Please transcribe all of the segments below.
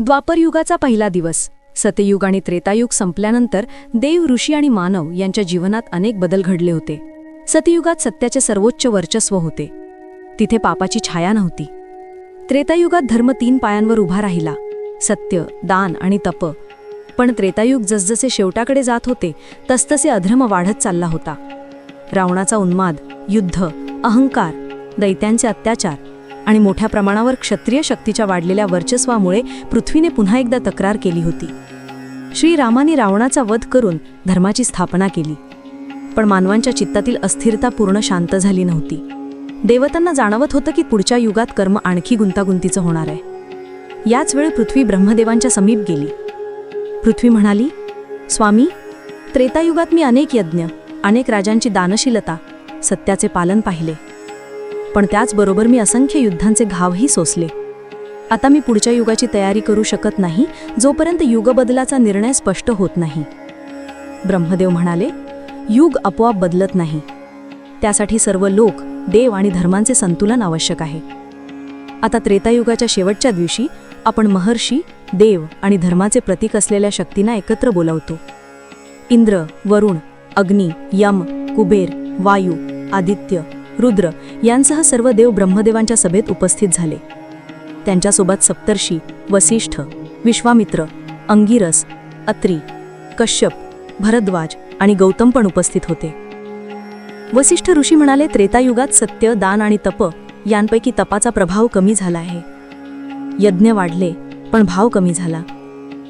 द्वापरयुगाचा पहिला दिवस. सतयुग आणि त्रेतायुग संपल्यानंतर देव ऋषी आणि मानव यांच्या जीवनात अनेक बदल घडले होते. सतयुगात सत्याचे सर्वोच्च वर्चस्व होते. तिथे पापाची छाया नव्हती. त्रेतायुगात धर्म तीन पायांवर उभा राहिला. सत्य दान आणि तप. पण त्रेतायुग जसजसे शेवटाकडे जात होते तसतसे अधर्म वाढत चालला होता. रावणाचा उन्माद युद्ध अहंकार दैत्यांचे अत्याचार आणि मोठ्या प्रमाणावर क्षत्रिय शक्तीच्या वाढलेल्या वर्चस्वामुळे पृथ्वीने पुन्हा एकदा तक्रार केली होती. श्रीरामाने रावणाचा वध करून धर्माची स्थापना केली. पण मानवांच्या चित्तातील अस्थिरता पूर्ण शांत झाली नव्हती. देवतांना जाणवत होतं की पुढच्या युगात कर्म आणखी गुंतागुंतीचं होणार आहे. याच वेळी पृथ्वी ब्रह्मदेवांच्या समीप गेली. पृथ्वी म्हणाली स्वामी त्रेतायुगात मी अनेक यज्ञ अनेक राजांची दानशीलता सत्याचे पालन पाहिले. पण त्याचबरोबर मी असंख्य युद्धांचे घावही सोसले. आता मी पुढच्या युगाची तयारी करू शकत नाही जोपर्यंत युगबदलाचा निर्णय स्पष्ट होत नाही. ब्रह्मदेव म्हणाले युग आपोआप बदलत नाही. त्यासाठी सर्व लोक देव आणि धर्मांचे संतुलन आवश्यक आहे. आता त्रेतायुगाच्या शेवटच्या दिवशी आपण महर्षी देव आणि धर्माचे प्रतीक असलेल्या शक्तींना एकत्र बोलावतो. इंद्र वरुण अग्नी यम कुबेर वायू आदित्य रुद्र यांसह सर्व देव ब्रह्मदेवांच्या सभेत उपस्थित झाले. त्यांच्यासोबत सप्तर्षी वसिष्ठ विश्वामित्र अंगिरस अत्री कश्यप भरद्वाज आणि गौतम पण उपस्थित होते. वसिष्ठ ऋषी म्हणाले त्रेतायुगात सत्य दान आणि तप यांपैकी तपाचा प्रभाव कमी झाला आहे. यज्ञ वाढले पण भाव कमी झाला.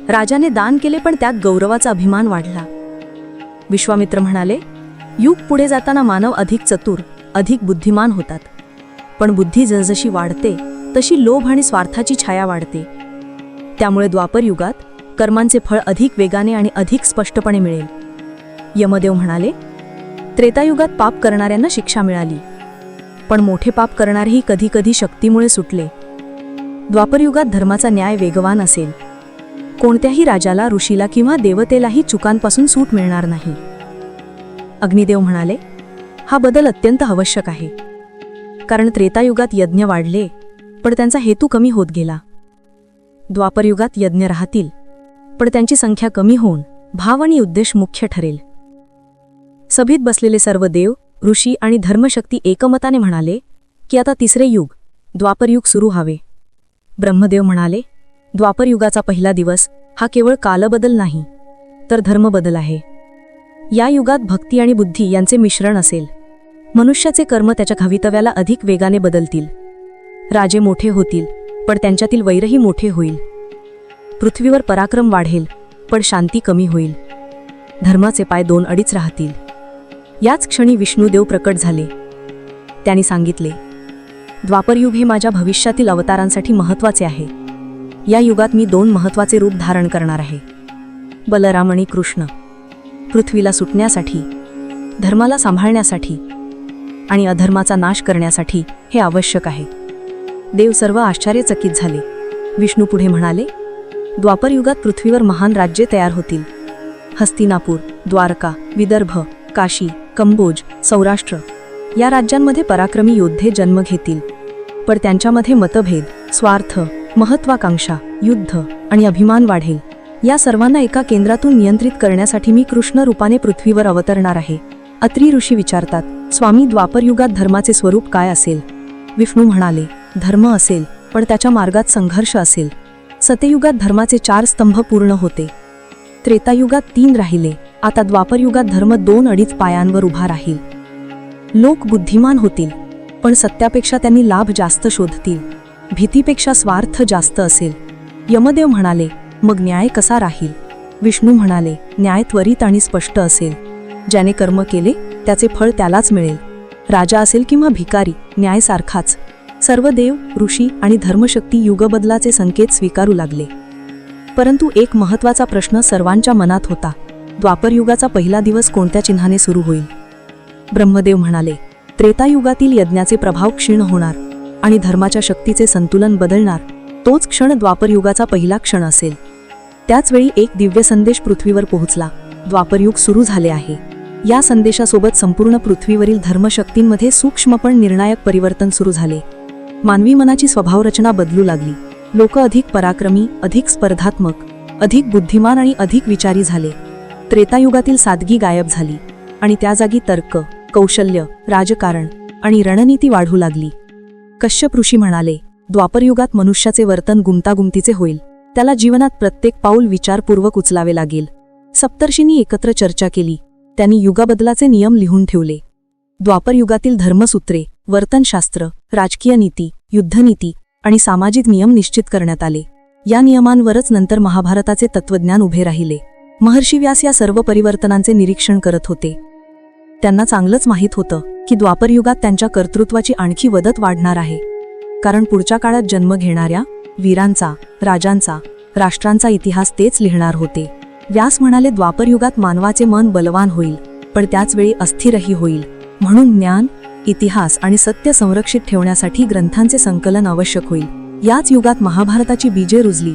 राजाने दान केले पण त्यात गौरवाचा अभिमान वाढला. विश्वामित्र म्हणाले युग पुढे जाताना मानव अधिक चतुर अधिक बुद्धिमान होतात. पण बुद्धी जसजशी वाढते तशी लोभ आणि स्वार्थाची छाया वाढते. त्यामुळे द्वापर युगात कर्मांचे फळ अधिक वेगाने आणि अधिक स्पष्टपणे मिळेल. यमदेव म्हणाले त्रेतायुगात पाप करणाऱ्यांना शिक्षा मिळाली. पण मोठे पाप करणारेही कधीकधी शक्तीमुळे सुटले. द्वापरयुगात धर्माचा न्याय वेगवान असेल. कोणत्याही राजाला ऋषीला किंवा देवतेलाही चुकांपासून सूट मिळणार नाही. अग्निदेव म्हणाले हा बदल अत्यंत आवश्यक आहे. कारण त्रेतायुगात यज्ञ वाढले पण त्यांचा हेतू कमी होत गेला. द्वापरयुगात यज्ञ राहतील पण त्यांची संख्या कमी होऊन भाव आणि उद्देश मुख्य ठरेल. सभेत बसलेले सर्व देव ऋषी आणि धर्मशक्ती एकमताने म्हणाले की आता तिसरे युग द्वापरयुग सुरू व्हावे. ब्रह्मदेव म्हणाले द्वापरयुगाचा पहिला दिवस हा केवळ कालबदल नाही तर धर्मबदल आहे. या युगात भक्ती आणि बुद्धी यांचे मिश्रण असेल. मनुष्याचे कर्म त्याच्या भवितव्याला अधिक वेगाने बदलतील. राजे मोठे होतील पण त्यांच्यातील वैरही मोठे होईल. पृथ्वीवर पराक्रम वाढेल पण शांती कमी होईल. धर्माचे पाय दोन अडीच राहतील. याच क्षणी विष्णूदेव प्रकट झाले. त्यांनी सांगितले द्वापरयुग हे माझ्या भविष्यातील अवतारांसाठी महत्त्वाचे आहे. या युगात मी दोन महत्त्वाचे रूप धारण करणार आहे. बलराम आणि कृष्ण. पृथ्वीला सुटण्यासाठी धर्माला सांभाळण्यासाठी आणि अधर्माचा नाश करण्यासाठी हे आवश्यक आहे. देव सर्व आश्चर्यचकित झाले. विष्णू पुढे म्हणाले द्वापरयुगात पृथ्वीवर महान राज्ये तयार होतील. हस्तिनापूर द्वारका विदर्भ काशी कंबोज सौराष्ट्र या राज्यांमध्ये पराक्रमी योद्धे जन्म घेतील. पण त्यांच्यामध्ये मतभेद स्वार्थ महत्वाकांक्षा युद्ध आणि अभिमान वाढेल. या सर्वांना एका केंद्रातून नियंत्रित करण्यासाठी मी कृष्ण रूपाने पृथ्वीवर अवतरणार आहे. अत्री ऋषी विचारतात स्वामी द्वापरयुगात धर्माचे स्वरूप काय असेल? विष्णू म्हणाले धर्म असेल पण त्याच्या मार्गात संघर्ष असेल. सतयुगात धर्माचे चार स्तंभ पूर्ण होते. त्रेतायुगात तीन राहिले आता द्वापरयुगात धर्म दोन अडीच पायांवर उभा राहील. लोक बुद्धिमान होतील पण सत्यापेक्षा त्यांनी लाभ जास्त शोधतील. भीतीपेक्षा स्वार्थ जास्त असेल. यमदेव म्हणाले मग न्याय कसा राहील? विष्णू म्हणाले न्याय त्वरित आणि स्पष्ट असेल. ज्याने कर्म केले त्याचे फळ त्यालाच मिळेल. राजा असेल किंवा भिकारी न्याय सारखाच. सर्व देव ऋषी आणि धर्मशक्ती युगबदलाचे संकेत स्वीकारू लागले. परंतु एक महत्त्वाचा प्रश्न सर्वांच्या मनात होता. द्वापरयुगाचा पहिला दिवस कोणत्या चिन्हाने सुरू होईल? ब्रह्मदेव म्हणाले त्रेतायुगातील यज्ञाचे प्रभाव क्षीण होणार आणि धर्माच्या शक्तीचे संतुलन बदलणार. तोच क्षण द्वापरयुगाचा पहिला क्षण असेल. त्याचवेळी एक दिव्य संदेश पृथ्वीवर पोहोचला. द्वापरयुग सुरू झाले आहे. या संदेशासोबत संपूर्ण पृथ्वीवरील धर्मशक्तींमध्ये सूक्ष्म पण निर्णायक परिवर्तन सुरू झाले. मानवी मनाची स्वभावरचना बदलू लागली. लोक अधिक पराक्रमी अधिक स्पर्धात्मक अधिक बुद्धिमान आणि अधिक विचारी झाले. त्रेतायुगातील सादगी गायब झाली आणि त्या जागी तर्क कौशल्य राजकारण आणि रणनीती वाढू लागली. कश्यप ऋषी म्हणाले द्वापरयुगात मनुष्याचे वर्तन गुंतागुंतीचे होईल. त्याला जीवनात प्रत्येक पाऊल विचारपूर्वक उचलावे लागेल. सप्तर्षींनी एकत्र चर्चा केली. त्यांनी युगाबदलाचे नियम लिहून ठेवले. द्वापरयुगातील धर्मसूत्रे वर्तनशास्त्र राजकीय नीती युद्धनीती आणि सामाजिक नियम निश्चित करण्यात आले. या नियमांवरच नंतर महाभारताचे तत्वज्ञान उभे राहिले. महर्षी व्यास या सर्व परिवर्तनांचे निरीक्षण करत होते. त्यांना चांगलंच माहीत होतं की द्वापरयुगात त्यांच्या कर्तृत्वाची आणखी वदत वाढणार आहे. कारण पुढच्या काळात जन्म घेणाऱ्या वीरांचा राजांचा राष्ट्रांचा इतिहास तेच लिहिणार होते. व्यास म्हणाले द्वापरयुगात मानवाचे मन बलवान होईल पण त्याचवेळी अस्थिरही होईल. म्हणून ज्ञान इतिहास आणि सत्य संरक्षित ठेवण्यासाठी ग्रंथांचे संकलन आवश्यक होईल. याच युगात महाभारताची बीजे रुजली.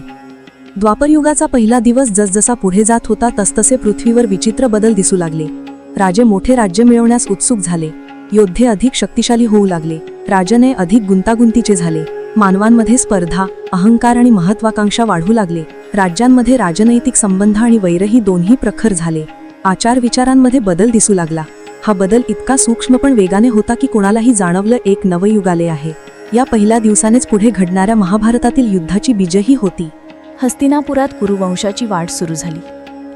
द्वापरयुगाचा पहिला दिवस जसजसा पुढे जात होता तसतसे पृथ्वीवर विचित्र बदल दिसू लागले. राजे मोठे राज्य मिळवण्यास उत्सुक झाले. योद्धे अधिक शक्तिशाली होऊ लागले. राजने अधिक गुंतागुंतीचे झाले. मानवांमध्ये स्पर्धा अहंकार आणि महत्वाकांक्षा वाढू लागले. राज्यांमध्ये राजनैतिक संबंध आणि वैरही दोन्ही प्रखर झाले. आचार विचारांमध्ये बदल दिसू लागला. हा बदल इतका सूक्ष्म पण वेगाने होता की कोणालाही जाणवलं एक नवयुगाले आहे. या पहिल्या दिवसानेच पुढे घडणाऱ्या महाभारतातील युद्धाची बीजही होती. हस्तिनापुरात कुरुवंशाची वाढ सुरू झाली.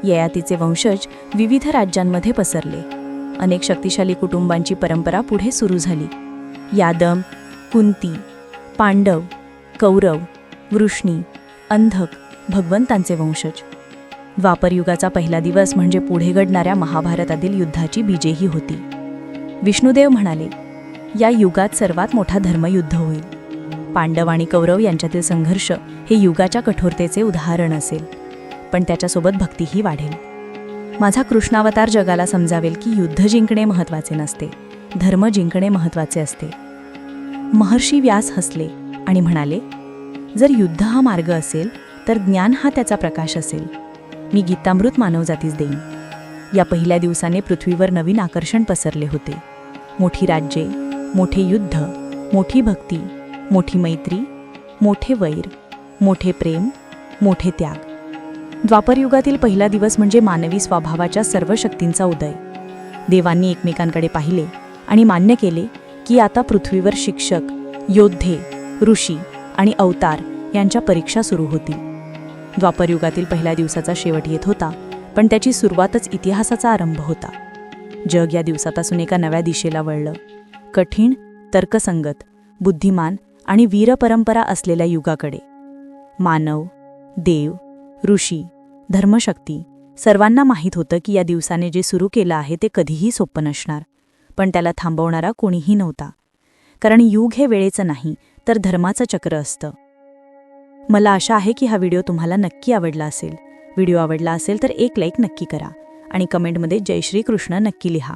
ययातीचे वंशज विविध राज्यांमध्ये पसरले. अनेक शक्तिशाली कुटुंबांची परंपरा पुढे सुरू झाली. यादम कुंती पांडव कौरव वृष्णी अंधक भगवंतांचे वंशज. द्वापरयुगाचा पहिला दिवस म्हणजे पुढे घडणाऱ्या महाभारतातील युद्धाची बीजेही होती. विष्णुदेव म्हणाले या युगात सर्वात मोठा धर्मयुद्ध होईल. पांडव आणि कौरव यांच्यातील संघर्ष हे युगाच्या कठोरतेचे उदाहरण असेल पण त्याच्यासोबत भक्तीही वाढेल. माझा कृष्णावतार जगाला समजावेल की युद्ध जिंकणे महत्त्वाचे नसते धर्म जिंकणे महत्त्वाचे असते. महर्षी व्यास हसले आणि म्हणाले जर युद्ध हा मार्ग असेल तर ज्ञान हा त्याचा प्रकाश असेल. मी गीतामृत मानवजातीस देईन. या पहिल्या दिवसाने पृथ्वीवर नवीन आकर्षण पसरले होते. मोठी राज्ये मोठे युद्ध मोठी भक्ती मोठी मैत्री मोठे वैर मोठे प्रेम मोठे त्याग. द्वापरयुगातील पहिला दिवस म्हणजे मानवी स्वभावाच्या सर्व शक्तींचा उदय. देवांनी एकमेकांकडे पाहिले आणि मान्य केले की आता पृथ्वीवर शिक्षक योद्धे ऋषी आणि अवतार यांच्या परीक्षा सुरू होतील. द्वापरयुगातील पहिल्या दिवसाचा शेवट येत होता पण त्याची सुरुवातच इतिहासाचा आरंभ होता. जग या दिवसापासून एका नव्या दिशेला वळलं. कठीण तर्कसंगत बुद्धिमान आणि वीरपरंपरा असलेल्या युगाकडे. मानव देव ऋषी धर्मशक्ती सर्वांना माहीत होतं की या दिवसाने जे सुरू केलं आहे ते कधीही सोपं नसणार. पण त्याला थांबवणारा कोणीही नव्हता. कारण युग हे वेळेचं नाही तर धर्माचं चक्र असतं. मला आशा आहे की हा व्हिडिओ तुम्हाला नक्की आवडला असेल. व्हिडिओ आवडला असेल तर एक लाईक नक्की करा आणि कमेंटमध्ये जय श्री कृष्ण नक्की लिहा.